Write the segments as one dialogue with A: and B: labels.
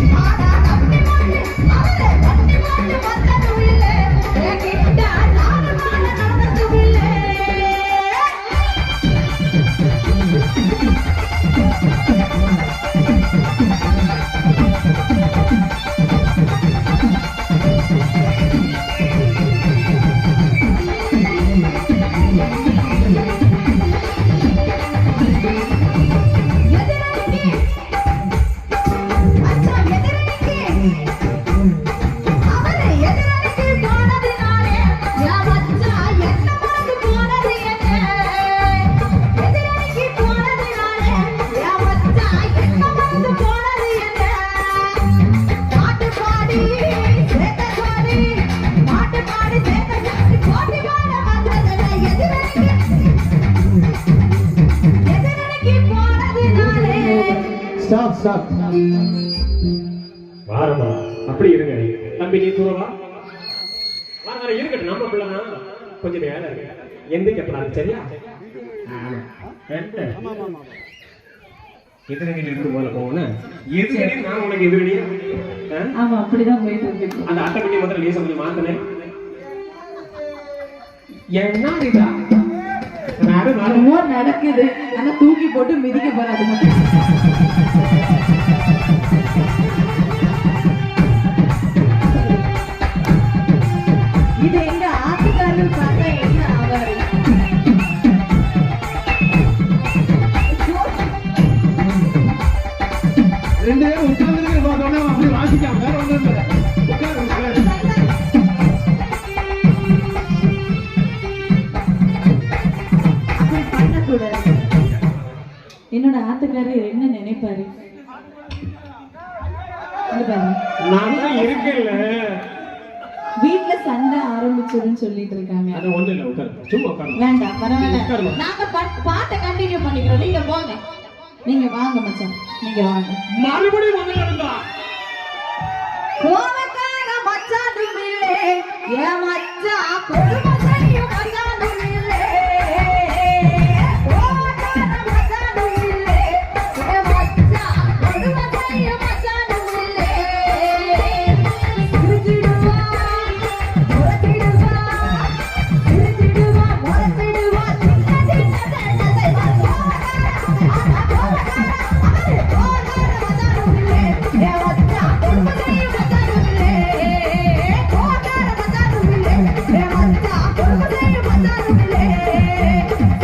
A: ஆனா
B: வாரமா? அப்படி இருங்க தம்பி நீ வர வர இருக்கட்டும். நம்ம பிள்ளைனா கொஞ்சம் வேலை இருக்கு. எந்திரிக்கப்படாது சரியா? ஆமா. என்ன? எதிரணியில் இருந்து போல போகணும் எதிரணி நான் உனக்கு எதிரணியா ஆ?
C: ஆமா அப்படிதான் போயிட்டு இருக்கு.
B: அந்த அட்டைப்பட்டி முதல்ல லேசா கொஞ்சம் மாத்தினேன். என்ன இதா
C: நடக்குது. ஆனா தூக்கி போட்டு மிதிக்க போறாது மட்டும் பண்ணக்கூடாது என்னோட ஆத்துக்காரர் என்ன நினைப்பாரு? வீட்ல சண்டை ஆரம்பிச்சதுன்னு சொல்லிட்டு இருக்காங்க. வேண்டாம் பரவாயில்ல. நாங்க பாட்டை கண்டினியூ பண்ணிக்கிறோம். நீங்க போங்க. நீங்க வாங்க மச்சான். நீங்க வாங்க.
B: மறுபடியும்
A: கோவக்கார மச்சான் கொடுமை செய்யும்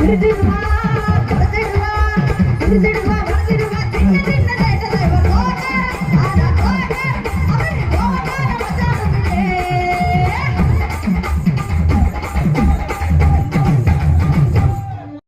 A: Madrid is.